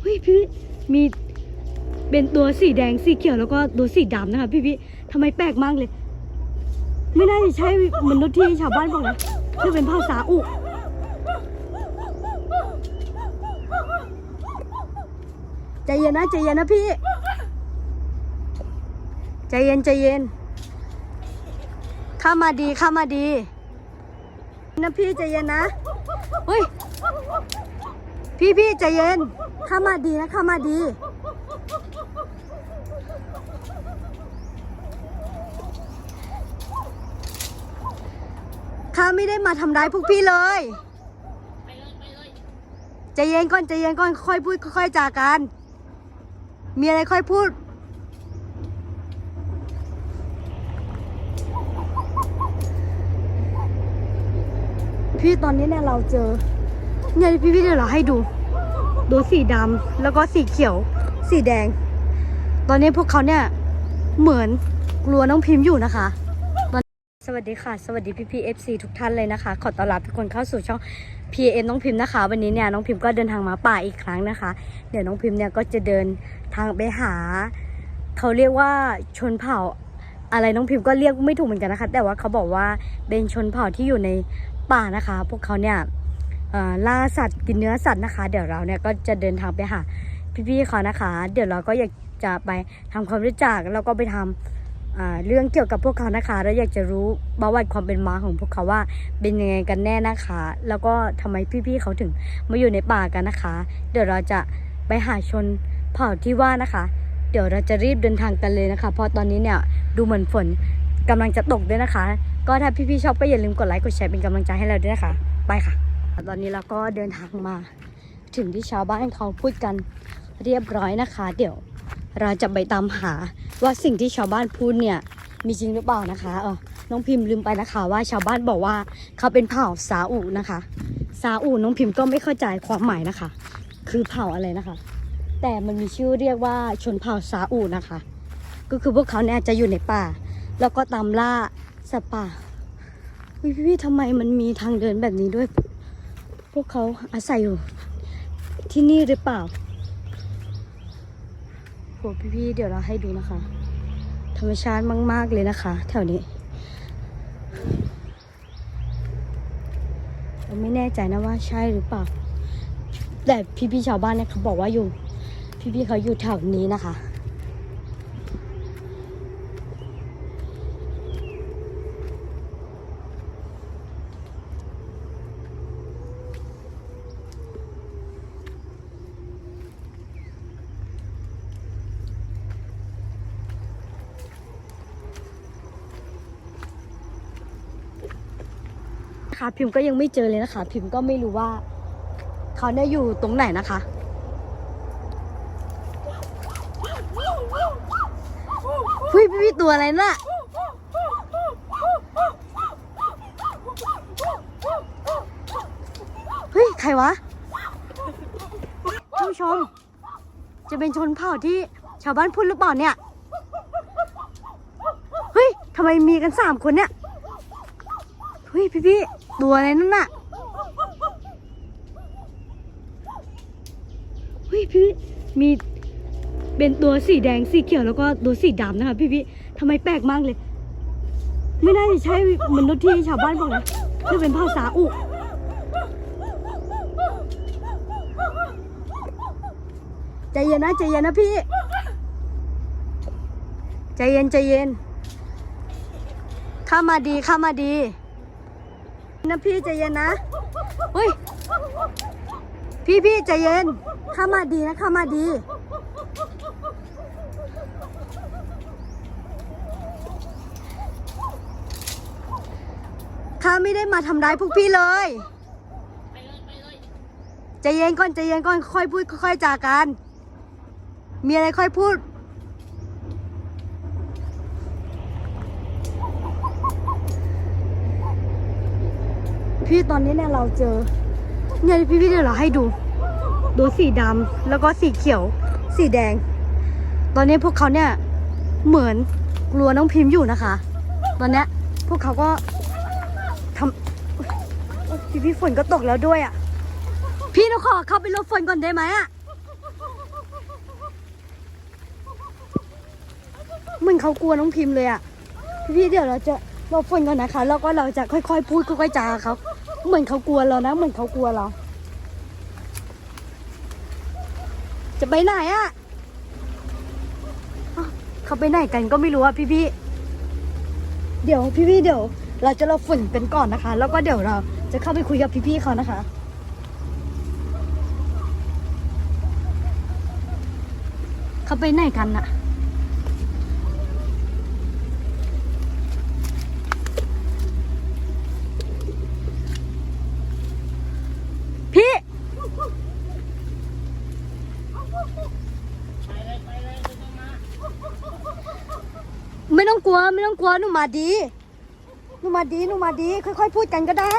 เฮ้ยพี่มีเป็นตัวสีแดงสีเขียวแล้วก็ตัวสีดำนะคะพี่พี่ทำไมแปลกมากเลย ไม่น่าจะใช่มนุษย์ที่ชาวบ้านบอกนะนี่เป็นภาษาอุใจเย็นนะใจเย็นนะพี่ ใจเย็นใจเย็นข้ามาดีข้ามาดีนะพี่ใจเย็นนะเฮ้ย พี่พี่ใจเย็นเข้ามาดีนะเข้ามาดี ข้าไม่ได้มาทำร้ายพวกพี่เลยใจเย็นก่อนใจเย็นก่อนค่อยพูดค่อยๆจากัน มีอะไรค่อยพูดพี่ตอนนี้เนี่ยเราเจอ เนี่ยพี่พี่เดี๋ยวเราให้ดู ดูสีดำแล้วก็สีเขียว สีแดง ตอนนี้พวกเขาเนี่ยเหมือนกลัวน้องพิมพ์อยู่นะคะสวัสดีค่ะ สวัสดีพี่พีเอฟซีทุกท่านเลยนะคะ ขอต้อนรับทุกคนเข้าสู่ช่อง p m น้องพิมพ์นะคะ วันนี้เนี่ยน้องพิมพ์ก็เดินทางมาป่าอีกครั้งนะคะ เดี๋ยวน้องพิมพ์เนี่ยก็จะเดินทางไปหา เขาเรียกว่าชนเผ่าอะไรน้องพิมพ์ก็เรียกไม่ถูกเหมือนกันนะคะ แต่ว่าเขาบอกว่าเป็นชนเผ่าที่อยู่ในป่านะคะ พวกเขาเนี่ย ล่าสัตว์กินเนื้อสัตว์นะคะ เดี๋ยวเราเนี่ยก็จะเดินทางไปหาพี่ๆเขานะคะ เดี๋ยวเราก็อยากจะไปทำความรู้จักแล้วก็ไปทำอ่าเรื่องเกี่ยวกับพวกเขานะคะแล้วอยากจะรู้ประวัติความเป็นมาของพวกเขาว่าเป็นยังไงกันแน่นะคะ แล้วก็ทำไมพี่ๆเขาถึงมาอยู่ในป่ากันนะคะ เดี๋ยวเราจะไปหาชนเผ่าที่ว่านะคะ เดี๋ยวเราจะรีบเดินทางกันเลยนะคะ เพราะตอนนี้เนี่ยดูเหมือนฝนกำลังจะตกด้วยนะคะ ก็ถ้าพี่ๆชอบก็อย่าลืมกดไลค์กดแชร์เป็นกำลังใจให้เราด้วยนะคะ ไปค่ะ ตอนนี้เราก็เดินทางมาถึงที่ชาวบ้านเขาพูดกันเรียบร้อยนะคะ เดี๋ยวเราจะไปตามหาว่าสิ่งที่ชาวบ้านพูดเนี่ยมีจริงหรือเปล่านะคะเออน้องพิมพ์ลืมไปนะคะ ว่าชาวบ้านบอกว่าเขาเป็นเผ่าซาอุนะคะ ซาอุน้องพิมพ์ก็ไม่เข้าใจความหมายนะคะ คือเผ่าอะไรนะคะ แต่มันมีชื่อเรียกว่าชนเผ่าซาอุนะคะ ก็คือพวกเขาเนี่ยจะอยู่ในป่า แล้วก็ตามล่าสัตว์ป่าเฮ้ยพี่ทำไมมันมีทางเดินแบบนี้ด้วย วกเขาอาศัยอยู่ที่นี่หรือเปล่าโหพี่ๆเดี๋ยวเราให้ดูนะคะ ธรรมชาติมาก ๆ เลยนะคะ แถวนี้เราไม่แน่ใจนะว่าใช่หรือเปล่า แต่พี่ๆชาวบ้านเนี่ยเขาบอกว่าอยู่ พี่ๆเขาอยู่แถวนี้นะคะ ค่ะพิมพ์ก็ยังไม่เจอเลยนะคะ พิมพ์ก็ไม่รู้ว่าเขาเนี่ยอยู่ตรงไหนนะคะเฮ้ยพี่ตัวอะไรน่ะเฮ้ย ใครวะท่านผู้ชม จะเป็นชนเผ่าที่ชาวบ้านพูดหรือเปล่าเนี่ย เฮ้ยทำไมมีกันสามคนเนี่ย เฮ้ย พี่พี่ๆ ตัวอะไรนั่นน่ะเฮ้ยพี่มีเป็นตัวสีแดงสีเขียวแล้วก็ตัวสีดำนะคะพี่พี่ทำไมแปลกมากเลย ไม่น่าจะใช่มนุษย์ที่ชาวบ้านบอกนะนี่เป็นภาษาอุใจเย็นนะใจเย็นนะพี่ ใจเย็นใจเย็นข้ามาดีข้ามาดี นะพี่ใจเย็นนะเฮ้ยพี่พี่ใจเย็นเข้ามาดีนะเข้ามาดี ข้าไม่ได้มาทำร้ายพวกพี่เลยใจเย็นก่อนใจเย็นก่อนค่อยพูดค่อยๆจากัน มีอะไรค่อยพูด พี่ตอนนี้เนี่ยเราเจอ เนี่ยพี่พี่เดี๋ยวเราให้ดู ดูสีดำแล้วก็สีเขียว สีแดง ตอนนี้พวกเขาเนี่ยเหมือนกลัวน้องพิมพ์อยู่นะคะ ตอนนี้พวกเขาก็ทำพี่พี่ฝนก็ตกแล้วด้วยอะ่ะ พี่น้องขอเข้าไปรบฝนก่อนได้ไหมอะ่ะเหมือนเขากลัวน้องพิมพ์เลยอะ่ะ พี่พี่เดี๋ยวเราจะรบฝนก่อนนะคะ แล้วก็เราจะค่อยๆ พูดค่อยๆจาเขา เหมือนเขากลัวเรานะ เหมือนเขากลัวเรา จะไปไหนอะเขาไปไหนกันก็ไม่รู้อะพี่ๆเดี๋ยวพี่ๆเดี๋ยว เราจะหลบฝนเป็นก่อนนะคะ แล้วก็เดี๋ยวเราจะเข้าไปคุยกับพี่ๆเขานะคะเขาไปไหนกันน่ะ พี่ ไม่ ต้องกลัวไม่ต้องกลัวหนูมาดีหนูมาดีหนูมาดี ค่อยๆพูดกันก็ได้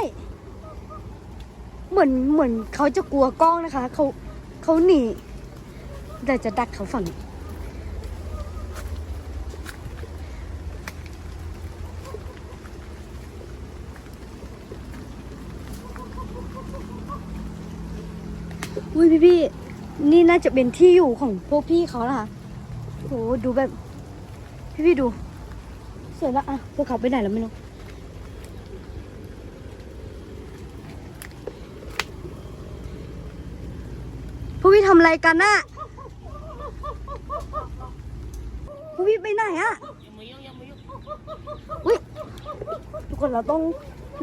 เหมือนเหมือนเขาจะกลัวกล้องนะคะเขาเขาหนีเดี๋ยวจะดักเขาฝั่งนี้อุ้ยพี่พี่ๆนี่น่าจะเป็นที่อยู่ของพวกพี่เขานะคะโหดูแบบ พี่พี่ๆดู สวยละอะพวกเขาไปไหนแล้วไม่รู้พวกพี่ทำอะไรกันน่ะพวกพี่ไปไหนอะอุ้ยทุกคนเราต้อง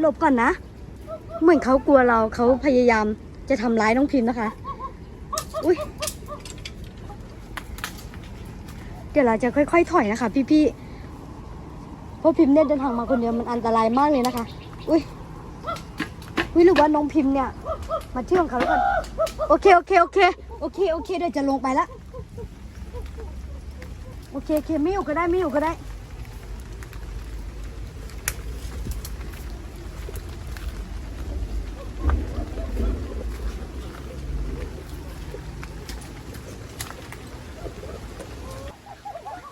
หลบก่อนนะ เหมือนเขากลัวเราเขาพยายามจะทำร้ายน้องพิมพ์นะคะ อุ้ยเดี๋ยวเราจะค่อย ๆ ถอยนะคะ พี่ๆ ราะพิมพ์เนี่ยเดินทางมาคนเดียวมันอันตรายมากเลยนะคะ อุ้ยอุ้ยหรือว่าน้องพิมพ์เนี่ยมาเชื่อของเขาแล้วกันโอเคโอเคโอเคโอเคโอเคเดี๋ยวจะลงไปละโอเคโอเคไม่อยู่ก็ได้ไม่อยู่ก็ได้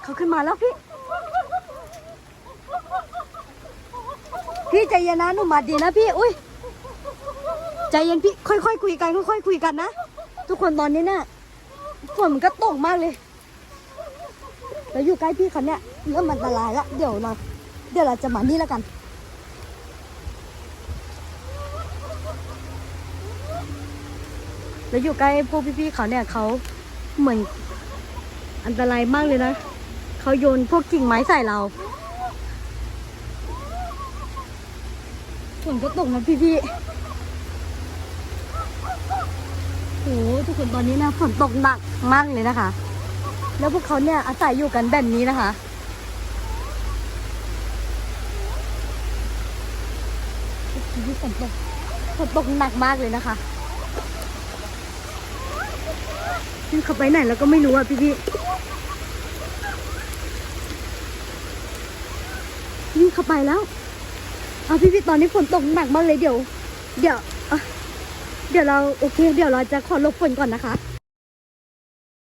เขาขึ้นมาแล้วพี่ พี่ใจเย็นนะหนูมาดีนะพี่ อุ้ยใจเย็นพี่ ค่อยๆคุยกันค่อยๆคุยกันนะ ทุกคนตอนนี้เนี่ยฝนมันก็ตกมากเลยแล้วอยู่ใกล้พี่เขาเนี่ยเริ่มอันตรายแล้วเดี๋ยวเราเดี๋ยวเราจะมานี่แล้วกัน แล้วอยู่ใกล้พวกพี่ๆเขาเนี่ยเขาเหมือนอันตรายมากเลยนะเขาโยนพวกกิ่งไม้ใส่เรา ฝนก็ตกนะพี่พี่โอ้โหทุกคนตอนนี้นะฝนตกหนักมากเลยนะคะ แล้วพวกเขาเนี่ยอาศัยอยู่กันแบบนี้นะคะพี่ฝนตกฝนตกหนักมากเลยนะคะพี่เขาไปไหนแล้วก็ไม่รู้อะพี่พี่นี่เขาไปแล้ว เอาพี่พี่ตอนนี้ฝนตกหนักมากเลยเดี๋ยว เดี๋ยวเดี๋ยวเราโอเค เดี๋ยวเราจะขอหลบฝนก่อนนะคะ